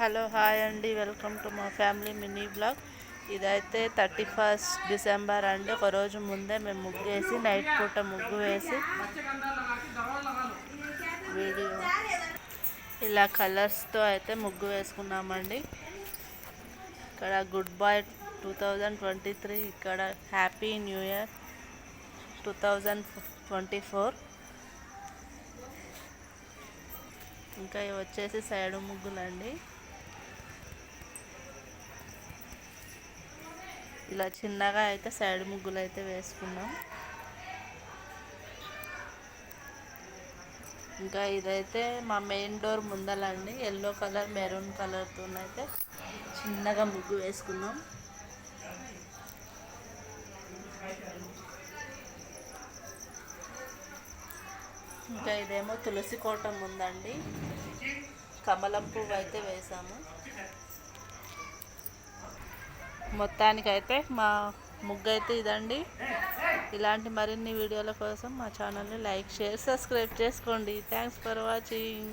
Hello hi అండి. Welcome to మా family mini blog. ఇదైతే థర్టీ ఫస్ట్ డిసెంబర్ అండి. ఒక రోజు ముందే మేము ముగ్గు వేసి నైట్ పూట ముగ్గు వేసి వీడియో. ఇలా కలర్స్తో అయితే ముగ్గు వేసుకున్నామండి. ఇక్కడ good bye two thousand twenty three ఇక్కడ happy new year two thousand twenty four. ఇంకా వచ్చేసి సైడ్ ముగ్గులండి. ఇలా చిన్నగా అయితే సైడ్ ముగ్గులు అయితే వేసుకున్నాం. ఇంకా ఇదైతే మా మెయిన్ డోర్ ముందలండి. ఎల్లో కలర్ మెరూన్ కలర్తో అయితే చిన్నగా ముగ్గు వేసుకున్నాం. ఇంకా ఇదేమో తులసి కోటం ఉందండి కమలం పువ్వు అయితే వేసాము. మొత్తానికైతే మా ముగ్గు అయితే ఇదండి. ఇలాంటి మరిన్ని వీడియోల కోసం మా ఛానల్ని లైక్ షేర్ సబ్స్క్రైబ్ చేసుకోండి. Thanks for watching